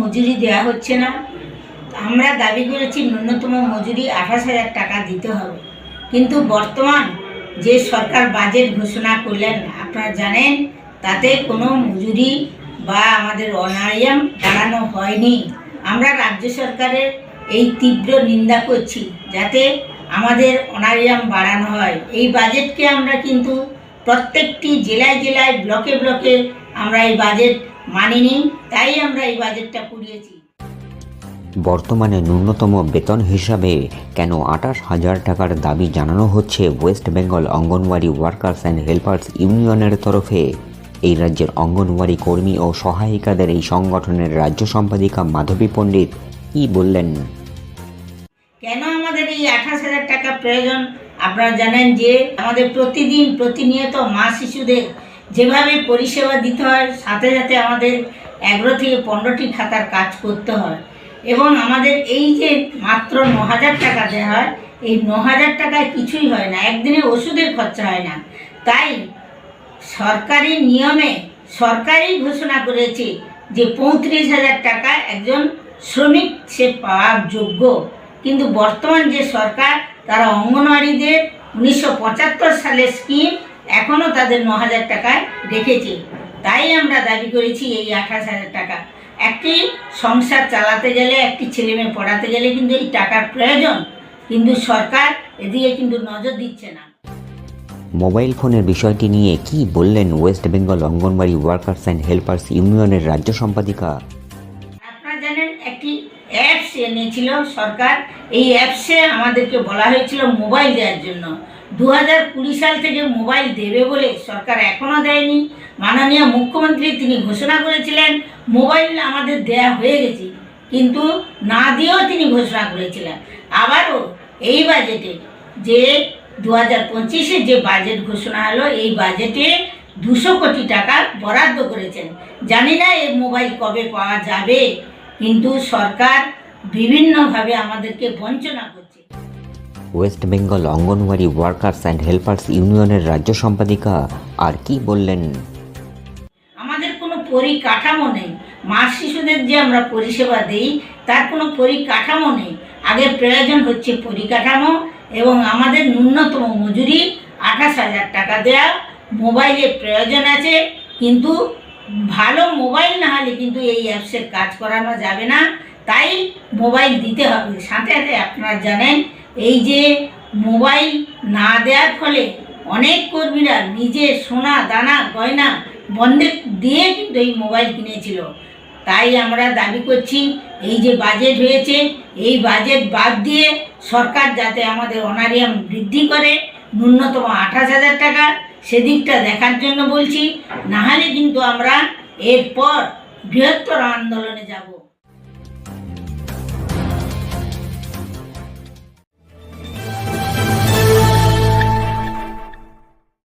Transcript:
মজুরি দেওয়া হচ্ছে না। আমরা দাবি করেছি, ন্যূনতম মজুরি আঠাশ হাজার টাকা দিতে হবে। কিন্তু বর্তমান যে সরকার বাজেট ঘোষণা করলেন, আপনারা জানেন, তাতে কোনো মজুরি বা আমাদের অনারিয়াম বাড়ানো হয়নি। আমরা রাজ্য সরকারের এই তীব্র নিন্দা করছি যাতে আমাদের অনারিয়াম বাড়ানো হয়। এই বাজেটকে আমরা কিন্তু প্রত্যেকটি জেলায় জেলায়, ব্লকে ব্লকে আমরা এই বাজেট মানিনি তাই আমরা এই বাজেটটা পুড়িয়েছি। বর্তমানে ন্যূনতম বেতন হিসাবে কেন আঠাশ হাজার টাকার দাবি জানানো হচ্ছে West Bengal Anganwadi workers and helpers ইউনিয়নের তরফে? এই রাজ্যের অঙ্গনওয়াড়ি কর্মী ও সহায়িকাদের এই সংগঠনের রাজ্য সম্পাদিকা মাধবী পণ্ডিত কী বললেন? কেন আমাদের এই আঠাশ হাজার টাকা প্রয়োজন? আপনারা জানেন যে আমাদের প্রতিদিন প্রতিনিয়ত মা শিশুদের যেভাবে পরিষেবা দিতে হয়, সাথে সাথে আমাদের এগারো থেকে পনেরোটি খাতার কাজ করতে হয়। এবং আমাদের এই যে মাত্র ন হাজার টাকা দেওয়া হয়, এই ন হাজার টাকায় কিছুই হয় না। একদিনে ওষুধের খরচা হয় না। তাই সরকারি নিয়মে সরকারই ঘোষণা করেছে যে পঁয়ত্রিশ হাজার টাকা একজন শ্রমিক সে পাওয়ার যোগ্য। কিন্তু বর্তমান যে সরকার, তারা অঙ্গনওয়াড়িদের উনিশশো পঁচাত্তর সালের স্কিম এখনও তাদের ন হাজার টাকায় রেখেছে। তাই আমরা দাবি করেছি এই আঠাশ হাজার টাকা। একটি সংসার চালাতে গেলে একটি ছেলে মেয়ে পড়াতে গেলে কিন্তু এই টাকার প্রয়োজন। কিন্তু সরকার এদিকে কিন্তু নজর দিচ্ছে না। মোবাইল ফোনের বিষয়টি নিয়ে কি বললেন West Bengal Anganwadi workers and helpers ইউনিয়নের রাজ্য সম্পাদিকা? আপনারা জানেন একটি অ্যাপস এনেছিল সরকার। এই অ্যাপসে আমাদেরকে বলা হয়েছিল মোবাইল দেওয়ার জন্য। দু হাজার কুড়ি সাল থেকে মোবাইল দেবে বলে সরকার এখনও দেয়নি। মাননীয় মুখ্যমন্ত্রী তিনি ঘোষণা করেছিলেন, মোবাইল আমাদের দেয়া হয়ে গেছে, কিন্তু না দিয়েও তিনি ঘোষণা করেছিলেন। আবারও এই বাজেটে যে দু হাজার পঁচিশে যে বাজেট ঘোষণা হলো, এই বাজেটে দুশো কোটি টাকা বরাদ্দ করেছেন। জানি না এই মোবাইল কবে পাওয়া যাবে, কিন্তু সরকার বিভিন্নভাবে আমাদেরকে বঞ্চনা করছে। West Bengal Anganwadi workers and helpers ইউনিয়নের রাজ্য সম্পাদিকা আর কি বললেন? আমাদের কোনো পরিকাঠামো নেই। মা শিশুদের যে আমরা পরিষেবা দিই, তার কোনো পরিকাঠামো নেই। আগে প্রয়োজন হচ্ছে পরিকাঠামো এবং আমাদের ন্যূনতম মজুরি আঠাশ হাজার টাকা দেওয়া মোবাইলের প্রয়োজন আছে, কিন্তু ভালো মোবাইল না হলে কিন্তু এই অ্যাপসের কাজ করানো যাবে না। তাই মোবাইল দিতে হবে। সাথে সাথে আপনারা জানেন এই যে মোবাইল না দেওয়ার ফলে অনেক কর্মীরা নিজে সোনা, দানা, গয়না বন্ধে দিয়ে কিন্তু এই মোবাইল কিনেছিল। তাই আমরা দাবি করছি, এই যে বাজেট হয়েছে, এই বাজেট বাদ দিয়ে সরকার যাতে আমাদের অনারিয়াম বৃদ্ধি করে, ন্যূনতম আঠাশ হাজার টাকা সেদিকটা দেখার জন্য বলছি, নাহলে কিন্তু আমরা এরপর বৃহত্তর আন্দোলনে যাব।